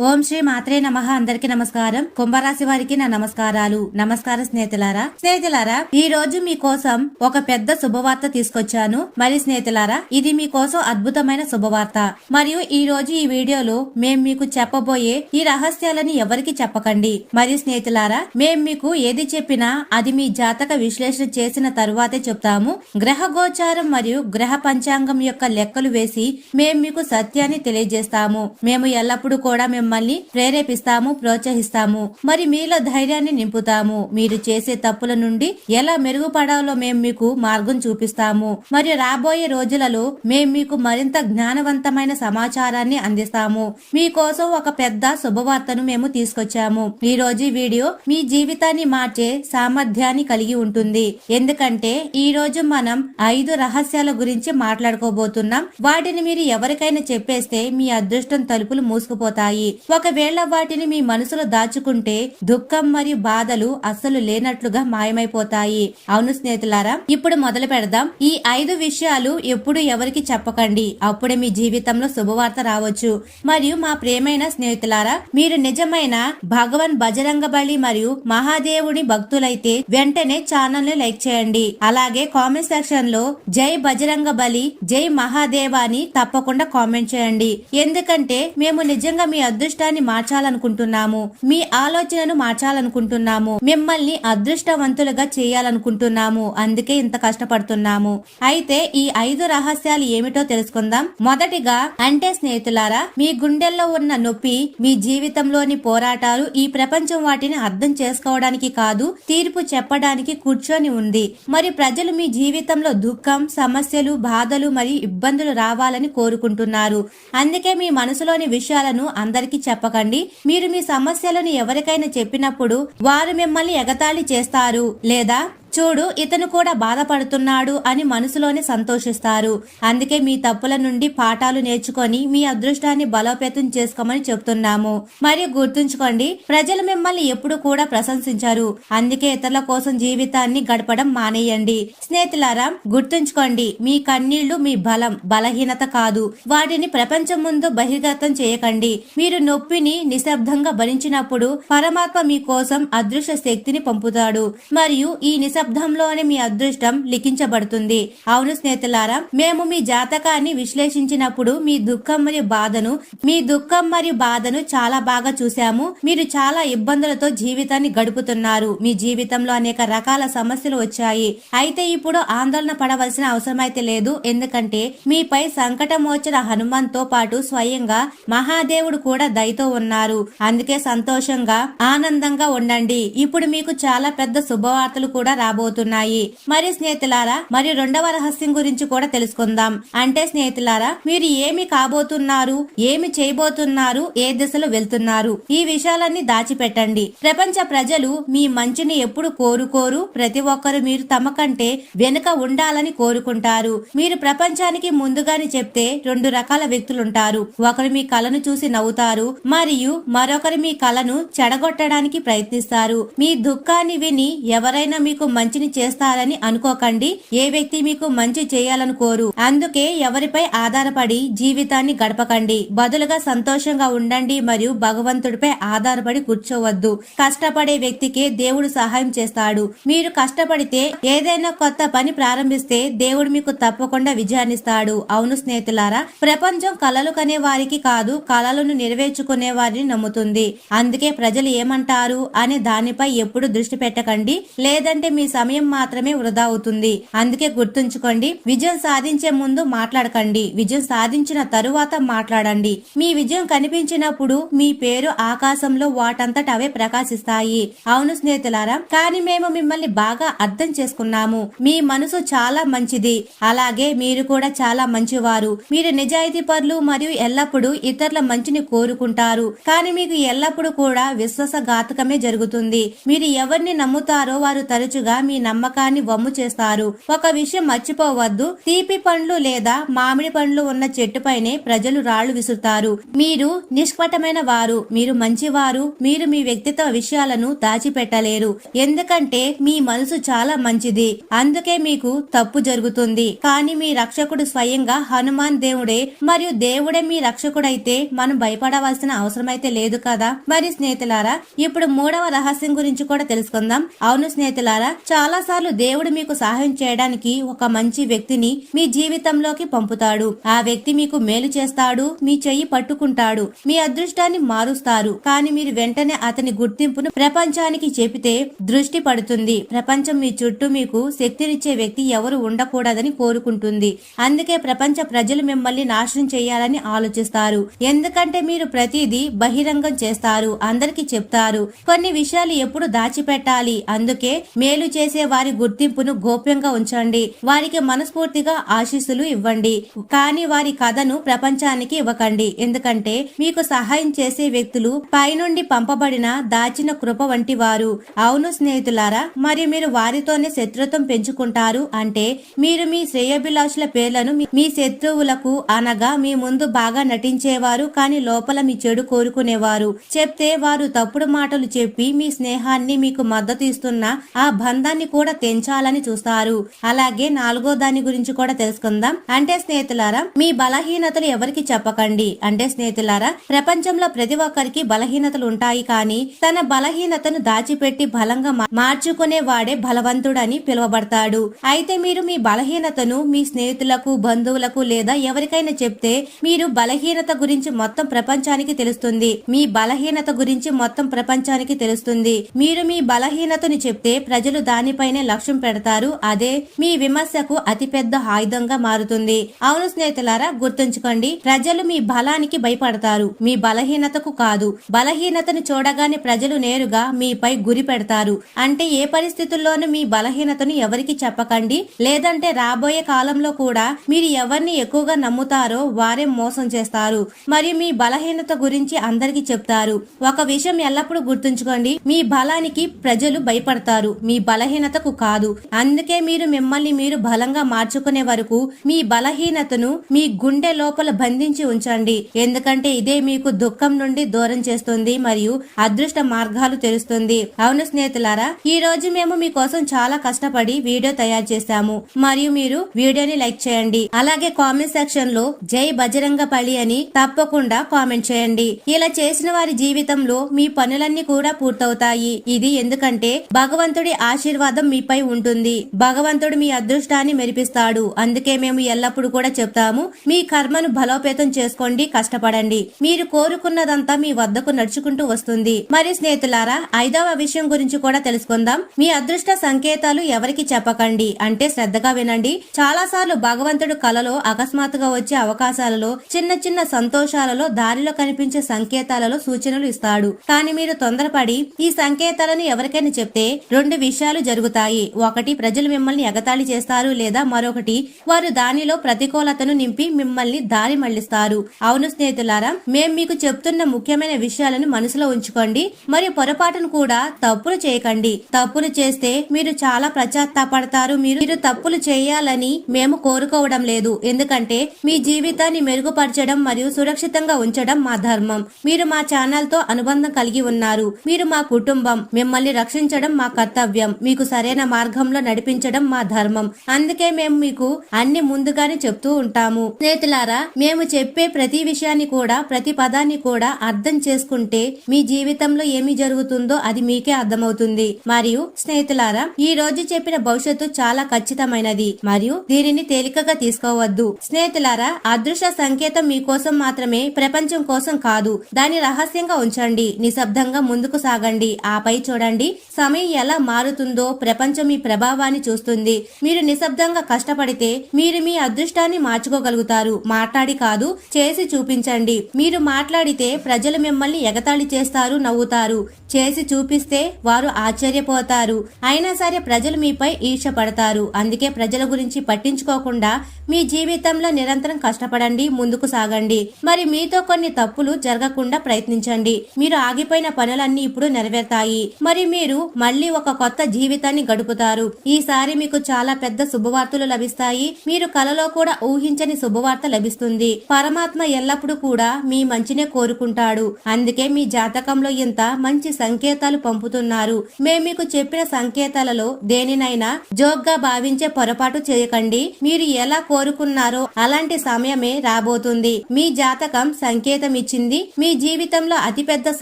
ఓం శ్రీ మాత్రే నమ. అందరికి నమస్కారం. కుంభరాశి వారికి నా నమస్కారాలు. నమస్కారం స్నేహితులారా. స్నేహితులారా ఈ రోజు మీకోసం ఒక పెద్ద శుభవార్త తీసుకొచ్చాను. మరి స్నేహితులారా ఇది మీకోసం అద్భుతమైన శుభవార్త. మరియు ఈ రోజు ఈ వీడియోలో మేం మీకు చెప్పబోయే ఈ రహస్యాలని ఎవరికి చెప్పకండి. మరియు స్నేహితులారా మేం మీకు ఏది చెప్పినా అది మీ జాతక విశ్లేషణ చేసిన తరువాతే చెప్తాము. గ్రహ గోచారం మరియు గ్రహ పంచాంగం యొక్క లెక్కలు వేసి మేం మీకు సత్యాన్ని తెలియజేస్తాము. మేము ఎల్లప్పుడూ కూడా మిమ్మల్ని ప్రేరేపిస్తాము ప్రోత్సహిస్తాము. మరి మీలో ధైర్యాన్ని నింపుతాము. మీరు చేసే తప్పుల నుండి ఎలా మెరుగుపడాలో మేము మీకు మార్గం చూపిస్తాము. మరియు రాబోయే రోజులలో మేము మీకు మరింత జ్ఞానవంతమైన సమాచారాన్ని అందిస్తాము. మీకోసం ఒక పెద్ద శుభవార్తను మేము తీసుకొచ్చాము. ఈ రోజు వీడియో మీ జీవితాన్ని మార్చే సామర్థ్యాన్ని కలిగి ఉంటుంది. ఎందుకంటే ఈ రోజు మనం ఐదు రహస్యాల గురించి మాట్లాడుకోబోతున్నాం. వాటిని మీరు ఎవరికైనా చెప్పేస్తే మీ అదృష్టం తలుపులు మూసుకుపోతాయి. ఒకవేళ వాటిని మీ మనసులో దాచుకుంటే దుఃఖం మరియు బాధలు అస్సలు లేనట్లుగా మాయమైపోతాయి. అవును స్నేహితులారా ఇప్పుడు మొదలు పెడదాం. ఈ ఐదు విషయాలు ఎప్పుడు ఎవరికి చెప్పకండి. అప్పుడే మీ జీవితంలో శుభవార్త రావచ్చు. మరియు మా ప్రేమైన స్నేహితులారా మీరు నిజమైన భగవాన్ బజరంగ బలి మరియు మహాదేవుని భక్తులైతే వెంటనే ఛానల్ని లైక్ చేయండి. అలాగే కామెంట్ సెక్షన్లో జై బజరంగ బలి జై మహాదేవ అని తప్పకుండా కామెంట్ చేయండి. ఎందుకంటే మేము నిజంగా మీ అదృష్టాన్ని మార్చాలనుకుంటున్నాము. మీ ఆలోచనను మార్చాలనుకుంటున్నాము. మిమ్మల్ని అదృష్టవంతులుగా చేయాలనుకుంటున్నాము. అందుకే ఇంత కష్టపడుతున్నాము. అయితే ఈ ఐదు రహస్యాలు ఏమిటో తెలుసుకుందాం. మొదటిగా అంటే స్నేహితులారా మీ గుండెల్లో ఉన్న నొప్పి మీ జీవితంలోని పోరాటాలు ఈ ప్రపంచం వాటిని అర్థం చేసుకోవడానికి కాదు తీర్పు చెప్పడానికి కూర్చొని ఉంది. మరి ప్రజలు మీ జీవితంలో దుఃఖం సమస్యలు బాధలు మరియు ఇబ్బందులు రావాలని కోరుకుంటున్నారు. అందుకే మీ మనసులోని విషయాలను అందరికీ చెప్పకండి. మీరు మీ సమస్యలను ఎవరికైనా చెప్పినప్పుడు వారు మిమ్మల్ని ఎగతాళి చేస్తారు లేదా? చూడు ఇతను కూడా బాధపడుతున్నాడు అని మనసులోనే సంతోషిస్తారు. అందుకే మీ తప్పుల నుండి పాఠాలు నేర్చుకొని మీ అదృష్టాన్ని బలోపేతం చేసుకోమని చెప్తున్నాము. మరియు గుర్తుంచుకోండి ప్రజలు మిమ్మల్ని ఎప్పుడు కూడా ప్రశంసించారు. అందుకే ఇతరుల కోసం జీవితాన్ని గడపడం మానేయండి. స్నేహితులారా గుర్తుంచుకోండి మీ కన్నీళ్ళు మీ బలం బలహీనత కాదు. వాటిని ప్రపంచం ముందు బహిర్గతం చేయకండి. మీరు నొప్పిని నిశ్శబ్దంగా భరించినప్పుడు పరమాత్మ మీ కోసం అదృశ్య శక్తిని పంపుతాడు. మరియు ఈ నిశ్శబ్దంలోనే మీ అదృష్టం లిఖించబడుతుంది. అవును స్నేహితులారా మేము మీ జాతకాన్ని విశ్లేషించినప్పుడు మీ దుఃఖం మరియు బాధను మీ దుఃఖం మరియు బాధను చాలా బాగా చూశాము. మీరు చాలా ఇబ్బందులతో జీవితాన్ని గడుపుతున్నారు. మీ జీవితంలో అనేక రకాల సమస్యలు వచ్చాయి. అయితే ఇప్పుడు ఆందోళన పడవలసిన అవసరం అయితే లేదు. ఎందుకంటే మీపై సంకటం వచ్చిన హనుమాన్తో పాటు స్వయంగా మహాదేవుడు కూడా దయతో ఉన్నారు. అందుకే సంతోషంగా ఆనందంగా ఉండండి. ఇప్పుడు మీకు చాలా పెద్ద శుభవార్తలు కూడా రాబోతున్నాయి. మరి స్నేహితులారా మరి రెండవ రహస్యం గురించి కూడా తెలుసుకుందాం. అంటే స్నేహితులారా మీరు ఏమి కాబోతున్నారు ఏమి చేయబోతున్నారు ఏ దిశలో వెళ్తున్నారు ఈ విషయాలన్నీ దాచిపెట్టండి. ప్రపంచ ప్రజలు మీ మంచిని ఎప్పుడు కోరుకోరు. ప్రతి ఒక్కరు మీరు తమ కంటే వెనుక ఉండాలని కోరుకుంటారు. మీరు ప్రపంచానికి ముందుగానే చెప్తే రెండు రకాల వ్యక్తులుంటారు. ఒకరు మీ కళను చూసి నవ్వుతారు మరియు మరొకరు మీ కళను చెడగొట్టడానికి ప్రయత్నిస్తారు. మీ దుఃఖాన్ని విని ఎవరైనా మీకు మంచిని చేస్తారని అనుకోకండి. ఏ వ్యక్తి మీకు మంచి చేయాలని కోరు అందుకే ఎవరిపై ఆధారపడి జీవితాన్ని గడపకండి. బదులుగా సంతోషంగా ఉండండి మరియు భగవంతుడిపై ఆధారపడి కూర్చోవద్దు. కష్టపడే వ్యక్తికే దేవుడు సహాయం చేస్తాడు. మీరు కష్టపడితే ఏదైనా కొత్త పని ప్రారంభిస్తే దేవుడు మీకు తప్పకుండా విజయాన్నిస్తాడు. అవును స్నేహితులారా ప్రపంచం కలలు కనే వారికి కాదు కళలను నెరవేర్చుకునే వారిని నమ్ముతుంది. అందుకే ప్రజలు ఏమంటారు అనే దానిపై ఎప్పుడు దృష్టి పెట్టకండి. లేదంటే మీ సమయం మాత్రమే వృధా అవుతుంది. అందుకే గుర్తుంచుకోండి విజయం సాధించే ముందు మాట్లాడకండి. విజయం సాధించిన తరువాత మాట్లాడండి. మీ విజయం కనిపించినప్పుడు మీ పేరు ఆకాశంలో వాటంతట అవే ప్రకాశిస్తాయి. అవును స్నేహితులారా కానీ మేము మిమ్మల్ని బాగా అర్థం చేసుకున్నాము. మీ మనసు చాలా మంచిది. అలాగే మీరు కూడా చాలా మంచివారు. మీరు నిజాయితీ పరులు మరియు ఎల్లప్పుడూ ఇతరుల మంచిని కోరుకుంటారు. కానీ మీకు ఎల్లప్పుడూ కూడా విశ్వాసఘాతకమే జరుగుతుంది. మీరు ఎవరిని నమ్ముతారో వారు తరచుగా తరచుగా మీ నమ్మకాన్ని వమ్ము చేస్తారు. ఒక విషయం మర్చిపోవద్దు. తీపి పండ్లు లేదా మామిడి పండ్లు ఉన్న చెట్టుపైనే ప్రజలు రాళ్ళు విసురుతారు. మీరు నిష్పటమైన వారు. మీరు మంచివారు. మీరు మీ వ్యక్తిత్వ విషయాలను దాచిపెట్టలేరు. ఎందుకంటే మీ మనసు చాలా మంచిది. అందుకే మీకు తప్పు జరుగుతుంది. కానీ మీ రక్షకుడు స్వయంగా హనుమాన్ దేవుడే. మరియు దేవుడే మీ రక్షకుడైతే మనం భయపడవలసిన అవసరమైతే లేదు కదా? మరి స్నేహితులారా ఇప్పుడు మూడవ రహస్యం గురించి కూడా తెలుసుకుందాం. అవును స్నేహితులారా చాలాసార్లు దేవుడు మీకు సహాయం చేయడానికి ఒక మంచి వ్యక్తిని మీ జీవితంలోకి పంపుతాడు. ఆ వ్యక్తి మీకు మేలు చేస్తాడు మీ చెయ్యి పట్టుకుంటాడు మీ అదృష్టాన్ని మారుస్తారు. కానీ మీరు వెంటనే అతని గుర్తింపును ప్రపంచానికి చెబితే దృష్టి పడుతుంది. ప్రపంచం మీ చుట్టూ మీకు శక్తినిచ్చే వ్యక్తి ఎవరు ఉండకూడదని కోరుకుంటుంది. అందుకే ప్రపంచ ప్రజలు మిమ్మల్ని నాశనం చేయాలని ఆలోచిస్తారు. ఎందుకంటే మీరు ప్రతిదీ బహిరంగం చేస్తారు అందరికి చెప్తారు. కొన్ని విషయాలు ఎప్పుడు దాచిపెట్టాలి. అందుకే మేలు చేసే వారి గుర్తింపును గోప్యంగా ఉంచండి. వారికి మనస్ఫూర్తిగా ఆశీస్సులు ఇవ్వండి. కానీ వారి కథను ప్రపంచానికి ఇవ్వకండి. ఎందుకంటే మీకు సహాయం చేసే వ్యక్తులు పైనుండి పంపబడిన దాచిన కృప వంటి వారు. అవును స్నేహితులారా మరి మీరు వారితోనే శత్రుత్వం పెంచుకుంటారు అంటే మీరు మీ శ్రేయభిలాషుల పేర్లను మీ- శత్రువులకు అనగా మీ ముందు బాగా నటించేవారు కానీ లోపల మీ చెడు కోరుకునేవారు. చెప్తే వారు తప్పుడు మాటలు చెప్పి మీ స్నేహాన్ని మీకు మద్దతు ఇస్తున్న ఆ బంధాన్ని కూడా తెంచాలని చూస్తారు. అలాగే నాలుగో దాని గురించి కూడా తెలుసుకుందాం. అంటే స్నేహితులారా మీ బలహీనతలు ఎవరికి చెప్పకండి? అంటే స్నేహితులారా ప్రపంచంలో ప్రతి ఒక్కరికి బలహీనతలు ఉంటాయి కానీ తన బలహీనతను దాచిపెట్టి బలంగా మార్చుకునే వాడే బలవంతుడని పిలువబడతాడు. అయితే మీరు మీ బలహీనతను మీ స్నేహితులకు బంధువులకు లేదా ఎవరికైనా చెప్తే మీరు బలహీనత గురించి మొత్తం ప్రపంచానికి తెలుస్తుంది. మీ బలహీనత గురించి మొత్తం ప్రపంచానికి తెలుస్తుంది. మీరు మీ బలహీనతను చెప్తే ప్రజలు దానిపైనే లక్ష్యం పెడతారు. అదే మీ విమర్శకు అతిపెద్ద ఆయుధంగా మారుతుంది. అవును స్నేహితులారా గుర్తుంచుకోండి ప్రజలు మీ బలానికి భయపడతారు. మీ బలహీనతకు కాదు. బలహీనతను చూడగానే ప్రజలు నేరుగా మీపై గురి పెడతారు. అంటే ఏ పరిస్థితుల్లోనూ మీ బలహీనతను ఎవరికి చెప్పకండి. లేదంటే రాబోయే కాలంలో కూడా మీరు ఎవరిని ఎక్కువగా నమ్ముతారో వారే మోసం చేస్తారు. మరియు మీ బలహీనత గురించి అందరికీ చెప్తారు. ఒక విషయం ఎల్లప్పుడూ గుర్తుంచుకోండి. మీ బలానికి ప్రజలు భయపడతారు. మీ బలహీనతకు కాదు. అందుకే మీరు మిమ్మల్ని మీరు బలంగా మార్చుకునే వరకు మీ బలహీనతను మీ గుండె లోపల బంధించి ఉంచండి. ఎందుకంటే ఇదే మీకు దుఃఖం నుండి దూరం చేస్తుంది మరియు అదృష్ట మార్గాలు తెరుస్తుంది. అవును స్నేహితులారా ఈ రోజు మేము మీకోసం చాలా కష్టపడి వీడియో తయారు చేశాము. మరియు మీరు వీడియోని లైక్ చేయండి. అలాగే కామెంట్ సెక్షన్లో జై బజరంగపల్లి అని తప్పకుండా కామెంట్ చేయండి. ఇలా చేసిన వారి జీవితంలో మీ పనులన్నీ కూడా పూర్తవుతాయి. ఇది ఎందుకంటే భగవంతుడి ఆశీర్వాదం మీపై ఉంటుంది. భగవంతుడు మీ అదృష్టాన్ని మెరిపిస్తాడు. అందుకే మేము ఎల్లప్పుడూ కూడా చెప్తాము మీ కర్మను బలోపేతం చేసుకోండి కష్టపడండి. మీరు కోరుకున్నదంతా మీ వద్దకు నడుచుకుంటూ వస్తుంది. మరి స్నేహితులారా ఐదవ విషయం గురించి కూడా తెలుసుకుందాం. మీ అదృష్ట సంకేతాలు ఎవరికి చెప్పకండి? అంటే శ్రద్ధగా వినండి. చాలా సార్లు భగవంతుడు కలలో అకస్మాత్తుగా వచ్చే అవకాశాలలో చిన్న చిన్న సంతోషాలలో దారిలో కనిపించే సంకేతాలలో సూచనలు ఇస్తాడు. కానీ మీరు తొందరపడి ఈ సంకేతాలను ఎవరికైనా చెప్తే రెండు విషయాలు జరుగుతాయి. ఒకటి ప్రజలు మిమ్మల్ని ఎగతాళి చేస్తారు లేదా మరొకటి వారు దానిలో ప్రతికూలతను నింపి మిమ్మల్ని దారి మళ్ళిస్తారు అవును స్నేహితులారా మేం మీకు చెప్తున్న ముఖ్యమైన విషయాలను మనసులో ఉంచుకోండి. మరియు పొరపాటును కూడా తప్పులు చేయకండి. తప్పులు చేస్తే మీరు చాలా ప్రచాత్తాపడతారు మీరు మీరు తప్పులు చేయాలని మేము కోరుకోవడం లేదు. ఎందుకంటే మీ జీవితాన్ని మెరుగుపరచడం మరియు సురక్షితంగా ఉంచడం మా ధర్మం. మీరు మా ఛానల్తో అనుబంధం కలిగి ఉన్నారు. మీరు మా కుటుంబం. మిమ్మల్ని రక్షించడం మా కర్తవ్యం. మీకు సరైన మార్గంలో నడిపించడం మా ధర్మం. అందుకే మేము మీకు అన్ని ముందుగానే చెప్తూ ఉంటాము. స్నేహితులారా మేము చెప్పే ప్రతి విషయాన్ని కూడా ప్రతి పదాన్ని కూడా అర్థం చేసుకుంటే మీ జీవితంలో ఏమి జరుగుతుందో అది మీకే అర్థమవుతుంది. మరియు స్నేహితులారా ఈ రోజు చెప్పిన భవిష్యత్తు చాలా ఖచ్చితమైనది. మరియు దీనిని తేలికగా తీసుకోవద్దు. స్నేహితులారా అదృశ్య సంకేతం మీకోసం మాత్రమే ప్రపంచం కోసం కాదు. దాని రహస్యంగా ఉంచండి. నిశ్శబ్దంగా ముందుకు సాగండి. ఆపై చూడండి సమయం ఎలా మారుతుందో ప్రపంచం మీ ప్రభావాన్ని చూస్తుంది. మీరు నిశ్శబ్దంగా కష్టపడితే మీరు మీ అదృష్టాన్ని మార్చుకోగలుగుతారు. మాట్లాడి కాదు చేసి చూపించండి. మీరు మాట్లాడితే ప్రజలు మిమ్మల్ని ఎగతాళి చేస్తారు నవ్వుతారు. చేసి చూపిస్తే వారు ఆశ్చర్యపోతారు. అయినా సరే ప్రజలు మీపై ఈర్ష పడతారు. అందుకే ప్రజల గురించి పట్టించుకోకుండా మీ జీవితంలో నిరంతరం కష్టపడండి ముందుకు సాగండి. మరి మీతో కొన్ని తప్పులు జరగకుండా ప్రయత్నించండి. మీరు ఆగిపోయిన పనులన్నీ ఇప్పుడు నెరవేరుతాయి. మరి మీరు మళ్ళీ ఒక కొత్త జీవితాన్ని గడుపుతారు. ఈసారి మీకు చాలా పెద్ద శుభవార్తలు లభిస్తాయి. మీరు కలలో కూడా ఊహించని శుభవార్త లభిస్తుంది. పరమాత్మ ఎల్లప్పుడూ కూడా మీ మంచినే కోరుకుంటాడు. అందుకే మీ జాతకంలో ఇంత మంచి సంకేతాలు పంపుతున్నారు. మేము మీకు చెప్పిన సంకేతాలలో దేనినైనా జోక్గా భావించే పొరపాటు చేయకండి. మీరు ఎలా కోరుకున్నారో అలాంటి సమయమే రాబోతుంది. మీ జాతకం సంకేతం ఇచ్చింది మీ జీవితంలో అతిపెద్ద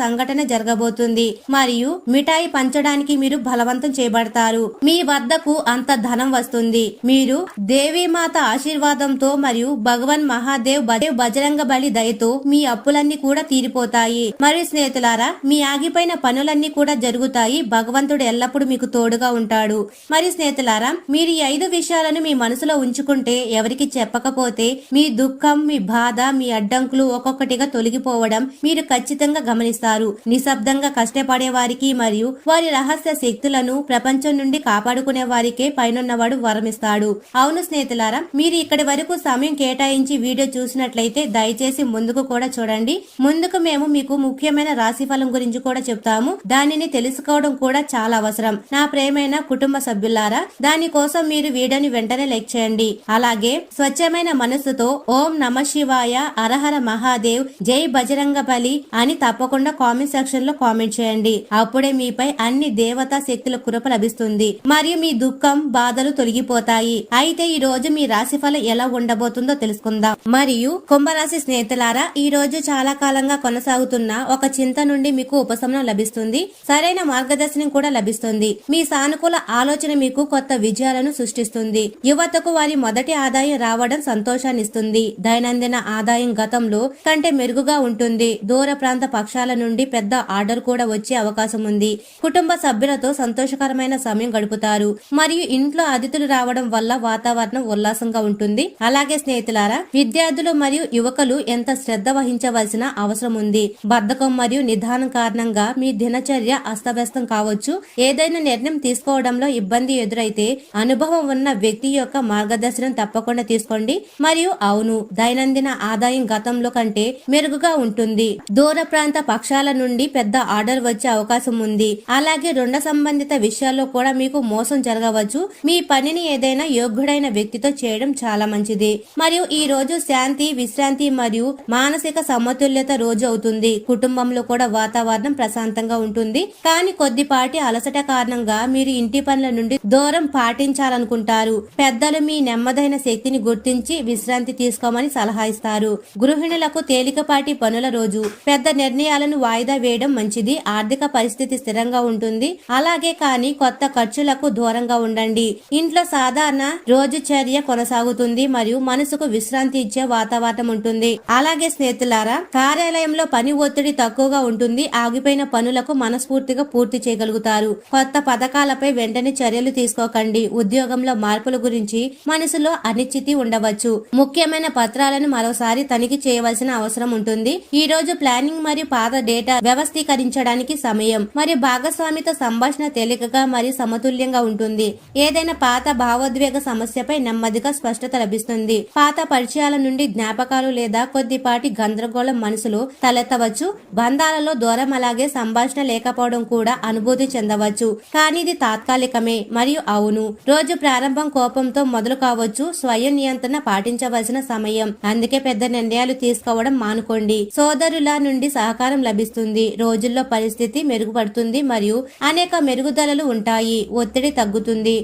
సంఘటన జరగబోతుంది. మరియు మిఠాయి పంచడానికి మీరు బలవంతం చేయబడతారు. మీ వద్దకు అంత ధనం వస్తుంది. మీరు దేవీమాత ఆశీర్వాదంతో మరియు భగవాన్ మహాదేవ్ బజరంగ బలి దయతో మీ అప్పులన్నీ కూడా తీరిపోతాయి. మరియు స్నేహితులారా మీ ఆగిపోయిన పనులన్నీ కూడా జరుగుతాయి. భగవంతుడు ఎల్లప్పుడూ మీకు తోడుగా ఉంటాడు. మరి స్నేహితులారా మీరు ఈ ఐదు విషయాలను మీ మనసులో ఉంచుకుంటే ఎవరికి చెప్పకపోతే మీ దుఃఖం మీ బాధ మీ అడ్డంకులు ఒక్కొక్కటిగా తొలగిపోవడం మీరు ఖచ్చితంగా గమనిస్తారు. నిశ్శబ్దంగా కష్టపడే వారికి మరియు వారి రహస్య శక్తులను ప్రపంచం నుండి కాపాడుకునే వారికే పైనున్నవాడు వరమిస్తాడు. అవును స్నేహితులారా మీరు ఇక్కడి వరకు సమయం కేటాయించి వీడియో చూసినట్లయితే దయచేసి ముందుకు కూడా చూడండి. ముందుకు మేము మీకు ముఖ్యమైన రాశి ఫలం గురించి కూడా చెప్తాము. దానిని తెలుసుకోవడం కూడా చాలా అవసరం. నా ప్రేమైన కుటుంబ సభ్యులారా దానికోసం మీరు వీడియోని వెంటనే లైక్ చేయండి. అలాగే స్వచ్ఛమైన మనసుతో ఓం నమ శివాయ అరహర మహాదేవ్ జై బజరంగ బలి అని తప్పకుండా కామెంట్ సెక్షన్లో కామెంట్ చేయండి. అప్పుడే మీపై అన్ని దేవతా శక్తుల కృప లభిస్తుంది. మరియు మీ దుఃఖం బాధలు తొలగిపోతాయి. అయితే ఈ రోజు మీ రాశి ఫలం ఎలా ఉండబోతుందో తెలుసుకుందాం. మరియు కుంభరాశి స్నేహితులారా ఈ రోజు చాలా కాలంగా కొనసాగుతున్న ఒక చింత నుండి మీకు ఉపశమనం లభిస్తుంది. సరైన మార్గదర్శనం కూడా లభిస్తుంది. మీ సానుకూల ఆలోచన మీకు కొత్త విజయాలను సృష్టిస్తుంది. యువతకు వారి మొదటి ఆదాయం రావడం సంతోషాన్ని ఇస్తుంది. దైనందిన ఆదాయం గతంలో కంటే మెరుగుగా ఉంటుంది. దూర ప్రాంత పక్షాల నుండి పెద్ద ఆర్డర్ కూడా వచ్చే అవకాశం ఉంది. కుటుంబ సభ్యులతో సంతోషకరమైన సమయం గడుపుతారు. మరియు ఇంట్లో అతిథులు రావడం వల్ల వాతావరణం ఉల్లాసంగా ఉంటుంది. అలాగే స్నేహితులారా విద్యార్థులు మరియు యువకులు ఎంత శ్రద్ధ వహించవలసిన అవసరం ఉంది? బద్ధకం మరియు నిదానం కారణంగా మీ దినచర్య అస్తవ్యస్తం కావచ్చు. ఏదైనా నిర్ణయం తీసుకోవడంలో ఇబ్బంది ఎదురైతే అనుభవం ఉన్న వ్యక్తి యొక్క మార్గదర్శనం తప్పకుండా తీసుకోండి. మరియు అవును దైనందిన ఆదాయం గతంలో కంటే మెరుగుగా ఉంటుంది. దూర ప్రాంత పక్షాల నుండి పెద్ద ఆర్డర్ వచ్చే అవకాశం ఉంది. అలాగే రుణ సంబంధిత విషయాలు విషయాల్లో కూడా మీకు మోసం జరగవచ్చు. మీ పనిని ఏదైనా యోగ్యుడైన వ్యక్తితో చేయడం చాలా మంచిది. మరియు ఈ రోజు శాంతి విశ్రాంతి మరియు మానసిక సమతుల్యత రోజు అవుతుంది. కుటుంబంలో కూడా వాతావరణం ప్రశాంతంగా ఉంటుంది. కానీ కొద్దిపాటి అలసట కారణంగా మీరు ఇంటి పనుల నుండి దూరం పాటించాలనుకుంటారు. పెద్దలు మీ నెమ్మదైన శక్తిని గుర్తించి విశ్రాంతి తీసుకోమని సలహా ఇస్తారు. గృహిణులకు తేలికపాటి పనుల రోజు. పెద్ద నిర్ణయాలను వాయిదా వేయడం మంచిది. ఆర్థిక పరిస్థితి స్థిరంగా ఉంటుంది. అలాగే కానీ కొత్త ఖర్చులకు దూరంగా ఉండండి. ఇంట్లో సాధారణ రోజు చర్య కొనసాగుతుంది మరియు మనసుకు విశ్రాంతి ఇచ్చే వాతావరణం ఉంటుంది. అలాగే స్నేహితులారా కార్యాలయంలో పని ఒత్తిడి తక్కువగా ఉంటుంది. ఆగిపోయిన పనులకు మనస్ఫూర్తిగా పూర్తి చేయగలుగుతారు. కొత్త పథకాలపై వెంటనే చర్యలు తీసుకోకండి. ఉద్యోగంలో మార్పుల గురించి మనసులో అనిశ్చితి ఉండవచ్చు. ముఖ్యమైన పత్రాలను మరోసారి తనిఖీ చేయవలసిన అవసరం ఉంటుంది. ఈ రోజు ప్లానింగ్ మరియు పాత డేటా వ్యవస్థీకరించడానికి సమయం. మరియు భాగస్వామితో సంభాషణ తేలికగా మరియు సమతుల్యంగా ఉంటుంది. ఏదైనా పాత భావోద్వేగ సమస్యపై నెమ్మదిగా స్పష్టత లభిస్తుంది. పాత పరిచయాల నుండి జ్ఞాపకాలు లేదా కొద్దిపాటి గందరగోళం మనసులో తలెత్తవచ్చు. బంధాలలో దూరం అలాగే సంభాషణ లేకపోవడం కూడా అనుభూతి చెందవచ్చు. కానీ ఇది తాత్కాలికమే మరియు అవును. రోజు ప్రారంభం కోపంతో మొదలు కావచ్చు. స్వయం నియంత్రణ పాటించవలసిన సమయం. అందుకే పెద్ద నిర్ణయాలు తీసుకోవడం మానుకోండి. సోదరుల నుండి సహకారం లభిస్తుంది. రోజుల్లో పరిస్థితి మెరుగుపడుతుంది మరియు అనేక మెరుగుదలలు ఉంటాయి. ఒత్తిడి తగ్గుతుంది.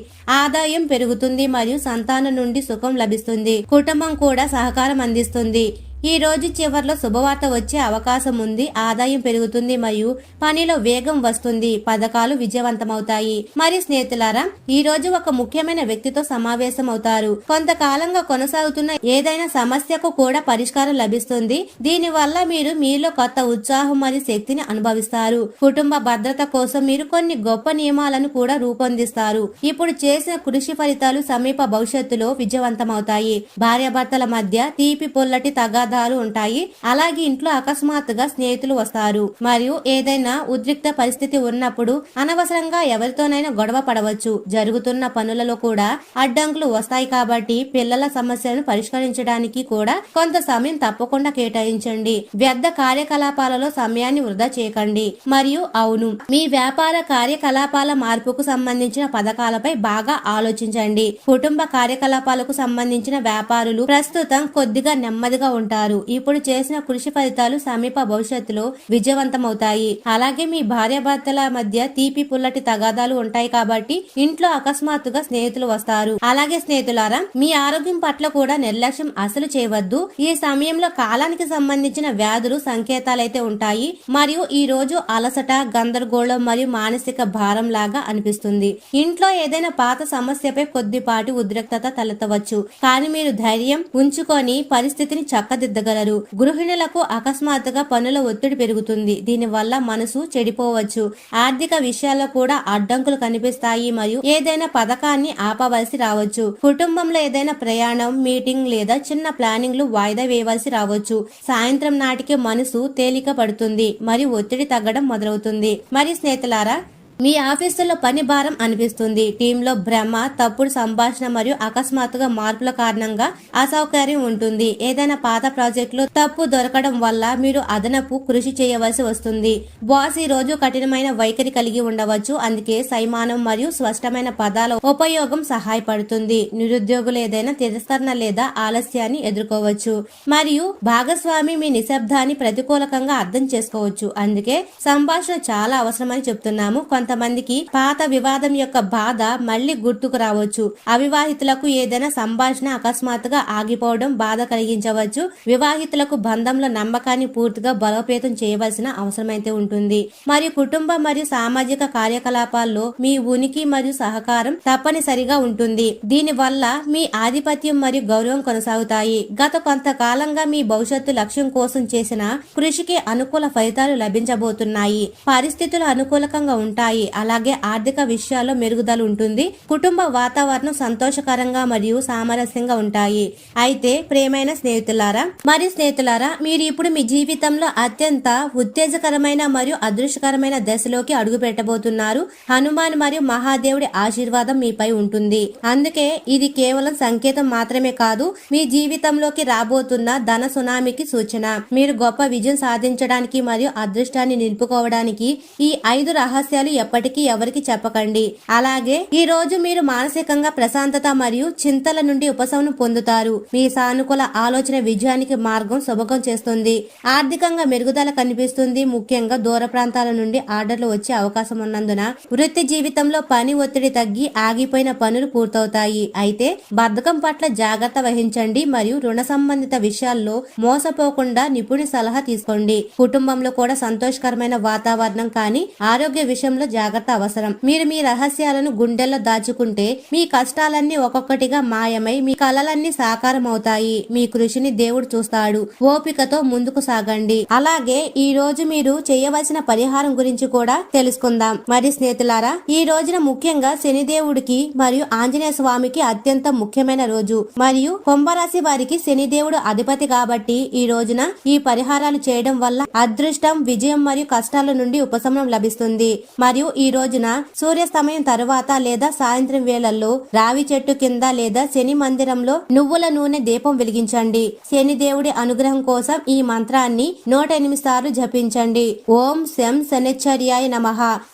ఆదాయం పెరుగుతుంది మరియు సంతానం నుండి సుఖం లభిస్తుంది. కుటుంబం కూడా సహకారం అందిస్తుంది. ఈ రోజు చివర్లో శుభవార్త వచ్చే అవకాశం ఉంది ఆదాయం పెరుగుతుంది మరియు పనిలో వేగం వస్తుంది. పథకాలు విజయవంతమవుతాయి. మరి స్నేహితులారా ఈ రోజు ఒక ముఖ్యమైన వ్యక్తితో సమావేశం అవుతారు కొంతకాలంగా కొనసాగుతున్న ఏదైనా సమస్యకు కూడా పరిష్కారం లభిస్తుంది. దీని వల్ల మీరు మీలో కొత్త ఉత్సాహం మరియు శక్తిని అనుభవిస్తారు. కుటుంబ భద్రత కోసం మీరు కొన్ని గొప్ప నియమాలను కూడా రూపొందిస్తారు. ఇప్పుడు చేసిన కృషి ఫలితాలు సమీప భవిష్యత్తులో విజయవంతమవుతాయి. భార్యాభర్తల మధ్య తీపి పొల్లటి తగా తగాదాలు ఉంటాయి. అలాగే ఇంట్లో అకస్మాత్తుగా స్నేహితులు వస్తారు. మరియు ఏదైనా ఉద్రిక్త పరిస్థితి ఉన్నప్పుడు అనవసరంగా ఎవరితోనైనా గొడవ పడవచ్చు. జరుగుతున్న పనులలో కూడా అడ్డంకులు వస్తాయి కాబట్టి పిల్లల సమస్యలను పరిష్కరించడానికి కూడా కొంత సమయం తప్పకుండా కేటాయించండి. వ్యర్థ కార్యకలాపాలలో సమయాన్ని వృధా చేయకండి. మరియు అవును మీ వ్యాపార కార్యకలాపాల మార్పుకు సంబంధించిన పథకాలపై బాగా ఆలోచించండి. కుటుంబ కార్యకలాపాలకు సంబంధించిన వ్యాపారులు ప్రస్తుతం కొద్దిగా నెమ్మదిగా ఉంటారు. ఇప్పుడు చేసిన కృషి ఫలితాలు సమీప భవిష్యత్తులో విజయవంతమవుతాయి. అలాగే మీ భార్యాభర్తల మధ్య తీపి పుల్లటి తగాదాలు ఉంటాయి కాబట్టి ఇంట్లో అకస్మాత్తుగా స్నేహితులు వస్తారు. అలాగే స్నేహితులారా మీ ఆరోగ్యం పట్ల కూడా నిర్లక్ష్యం అసలు చేయవద్దు. ఈ సమయంలో కాలానికి సంబంధించిన వ్యాధులు సంకేతాలైతే ఉంటాయి. మరియు ఈ రోజు అలసట గందరగోళం మరియు మానసిక భారం లాగా అనిపిస్తుంది. ఇంట్లో ఏదైనా పాత సమస్యపై కొద్దిపాటి ఉద్రిక్తత తలెత్తవచ్చు. కానీ మీరు ధైర్యం ఉంచుకొని పరిస్థితిని చక్కది తీర్చిదిద్దగలరు గృహిణులకు అకస్మాత్తుగా పనుల ఒత్తిడి పెరుగుతుంది. దీనివల్ల మనసు చెడిపోవచ్చు. ఆర్థిక విషయాల్లో కూడా అడ్డంకులు కనిపిస్తాయి మరియు ఏదైనా పథకాన్ని ఆపవలసి రావచ్చు. కుటుంబంలో ఏదైనా ప్రయాణం మీటింగ్ లేదా చిన్న ప్లానింగ్లు వాయిదా వేయవలసి రావచ్చు. సాయంత్రం నాటికి మనసు తేలిక పడుతుంది మరియు ఒత్తిడి తగ్గడం మొదలవుతుంది. మరి స్నేహితులారా మీ ఆఫీసులో పని భారం అనిపిస్తుంది. టీంలో భ్రమ తప్పుడు సంభాషణ మరియు అకస్మాత్తుగా మార్పుల కారణంగా అసౌకర్యం ఉంటుంది. ఏదైనా పాత ప్రాజెక్టులు తప్పు దొరకడం వల్ల మీరు అదనపు కృషి చేయవలసి వస్తుంది. బాస్ ఈ రోజు కఠినమైన వైఖరి కలిగి ఉండవచ్చు. అందుకే సైమానం మరియు స్పష్టమైన పదాల ఉపయోగం సహాయపడుతుంది. నిరుద్యోగులు ఏదైనా తిరస్కరణ లేదా ఆలస్యాన్ని ఎదుర్కోవచ్చు. మరియు భాగస్వామి మీ నిశ్శబ్దాన్ని ప్రతికూలకంగా అర్థం చేసుకోవచ్చు. అందుకే సంభాషణ చాలా అవసరమని చెప్తున్నాము. కొంత కొంతమందికి పాత వివాదం యొక్క బాధ మళ్ళీ గుర్తుకు రావచ్చు. అవివాహితులకు ఏదైనా సంభాషణ అకస్మాత్తుగా ఆగిపోవడం బాధ కలిగించవచ్చు. వివాహితులకు బంధంలో నమ్మకాన్ని పూర్తిగా బలోపేతం చేయవలసిన అవసరమైతే ఉంటుంది. మరియు కుటుంబ మరియు సామాజిక కార్యకలాపాల్లో మీ ఉనికి మరియు సహకారం తప్పనిసరిగా ఉంటుంది. దీని వల్ల మీ ఆధిపత్యం మరియు గౌరవం కొనసాగుతాయి. గత కొంతకాలంగా మీ భవిష్యత్తు లక్ష్యం కోసం చేసిన కృషికి అనుకూల ఫలితాలు లభించబోతున్నాయి. పరిస్థితులు అనుకూలకంగా ఉంటాయి. అలాగే ఆర్థిక విషయాల్లో మెరుగుదల ఉంటుంది. కుటుంబ వాతావరణం సంతోషకరంగా మరియు సామరస్యంగా ఉంటాయి. అయితే ప్రేమైన స్నేహితులారా మరియు స్నేహితులారా మీరు ఇప్పుడు మీ జీవితంలో అత్యంత ఉత్తేజకరమైన మరియు అదృష్టకరమైన దశలోకి అడుగు పెట్టబోతున్నారు హనుమాన్ మరియు మహాదేవుడి ఆశీర్వాదం మీపై ఉంటుంది. అందుకే ఇది కేవలం సంకేతం మాత్రమే కాదు మీ జీవితంలోకి రాబోతున్న ధన సునామీకి సూచన. మీరు గొప్ప విజయం సాధించడానికి మరియు అదృష్టాన్ని నిలుపుకోవడానికి ఈ ఐదు రహస్యాలు ఎప్పటికీ ఎవరికి చెప్పకండి. అలాగే ఈ రోజు మీరు మానసికంగా ప్రశాంతత మరియు చింతల నుండి ఉపశమనం పొందుతారు. మీ సానుకూల ఆలోచన విజయానికి మార్గం సుభగం చేస్తుంది. ఆర్థికంగా మెరుగుదల కనిపిస్తుంది. ముఖ్యంగా దూర ప్రాంతాల నుండి ఆర్డర్లు వచ్చే అవకాశం ఉన్నందున వృత్తి జీవితంలో పని ఒత్తిడి తగ్గి ఆగిపోయిన పనులు పూర్తవుతాయి. అయితే బద్ధకం పట్ల జాగ్రత్త వహించండి మరియు రుణ సంబంధిత విషయాల్లో మోసపోకుండా నిపుణి సలహా తీసుకోండి. కుటుంబంలో కూడా సంతోషకరమైన వాతావరణం కానీ ఆరోగ్య విషయంలో జాగ్రత్త అవసరం. మీరు మీ రహస్యాలను గుండెల్లో దాచుకుంటే మీ కష్టాలన్నీ ఒక్కొక్కటిగా మాయమై మీ కలలన్నీ సాకారం అవుతాయి మీ కృషిని దేవుడు చూస్తాడు. ఓపికతో ముందుకు సాగండి. అలాగే ఈ రోజు మీరు చేయవలసిన పరిహారం గురించి కూడా తెలుసుకుందాం. మరి స్నేహితులారా ఈ రోజున ముఖ్యంగా శనిదేవుడికి మరియు ఆంజనేయ స్వామికి అత్యంత ముఖ్యమైన రోజు. మరియు కుంభరాశి వారికి శనిదేవుడు అధిపతి కాబట్టి ఈ రోజున ఈ పరిహారాలు చేయడం వల్ల అదృష్టం విజయం మరియు కష్టాల నుండి ఉపశమనం లభిస్తుంది. మరియు ఈ రోజున సూర్యాస్తమయం తరువాత లేదా సాయంత్రం వేళల్లో రావి చెట్టు కింద లేదా శని మందిరంలో నువ్వుల నూనె దీపం వెలిగించండి. శని దేవుడి అనుగ్రహం కోసం ఈ మంత్రాన్ని నూట ఎనిమిది సార్లు జపించండి. ఓం శం శనిచర్యాయ నమ.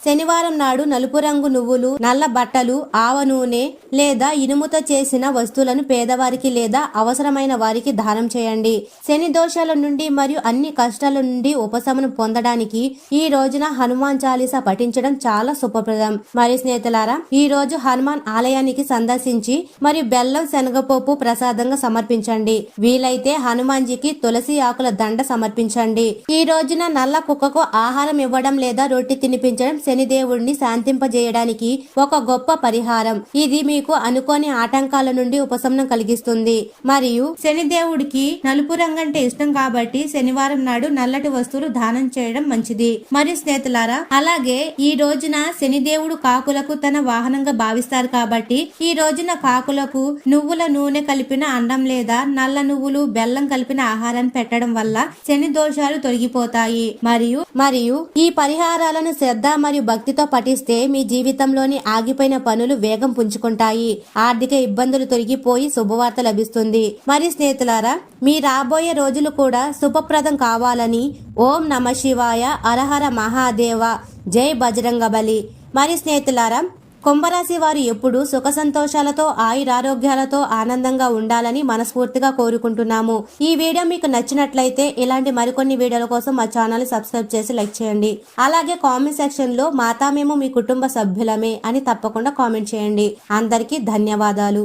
శనివారం నాడు నలుపు రంగు నువ్వులు నల్ల బట్టలు ఆవ నూనె లేదా ఇనుముతో చేసిన వస్తువులను పేదవారికి లేదా అవసరమైన వారికి దానం చేయండి. శని దోషాల నుండి మరియు అన్ని కష్టాల నుండి ఉపశమనం పొందడానికి ఈ రోజున హనుమాన్ చాలీసా పఠించడం చాలా శుభప్రదం. మరి స్నేహితులారా ఈ రోజు హనుమాన్ ఆలయానికి సందర్శించి మరి బెల్లం శనగపప్పు ప్రసాదంగా సమర్పించండి. వీలైతే హనుమాన్జీకి తులసి ఆకుల దండ సమర్పించండి. ఈ రోజున నల్ల కుక్కకు ఆహారం ఇవ్వడం లేదా రొట్టి తినిపించడం శనిదేవుడిని శాంతింపజేయడానికి ఒక గొప్ప పరిహారం. ఇది మీకు అనుకోని ఆటంకాల నుండి ఉపశమనం కలిగిస్తుంది. మరియు శనిదేవుడికి నలుపు రంగు అంటే ఇష్టం కాబట్టి శనివారం నాడు నల్లటి వస్తువులు దానం చేయడం మంచిది. మరియు స్నేహితులారా అలాగే ఈ రోజున శనిదేవుడు కాకులకు తన వాహనంగా భావిస్తారు కాబట్టి ఈ రోజున కాకులకు నువ్వుల నూనె కలిపిన అన్నం లేదా నల్ల నువ్వులు బెల్లం కలిపిన ఆహారాన్ని పెట్టడం వల్ల శని దోషాలు తొలగిపోతాయి. మరియు మరియు ఈ పరిహారాలను శ్రద్ధ మరియు భక్తితో పఠిస్తే మీ జీవితంలోని ఆగిపోయిన పనులు వేగం పుంజుకుంటాయి. ఆర్థిక ఇబ్బందులు తొలగిపోయి శుభవార్త లభిస్తుంది. మరి స్నేహితులారా మీ రాబోయే రోజులు కూడా శుభప్రదం కావాలని ఓం నమ శివాయ అరహర మహాదేవ. జై బజరంగబలి మరి స్నేహితులారా కుంభరాశి వారు ఎప్పుడూ సుఖ సంతోషాలతో ఆయురారోగ్యాలతో ఆనందంగా ఉండాలని మనస్ఫూర్తిగా కోరుకుంటున్నాము. ఈ వీడియో మీకు నచ్చినట్లయితే ఇలాంటి మరికొన్ని వీడియోల కోసం మా ఛానల్ సబ్స్క్రైబ్ చేసి లైక్ చేయండి. అలాగే కామెంట్ సెక్షన్లో మాతా మేము మీ కుటుంబ సభ్యులమే అని తప్పకుండా కామెంట్ చేయండి. అందరికీ ధన్యవాదాలు.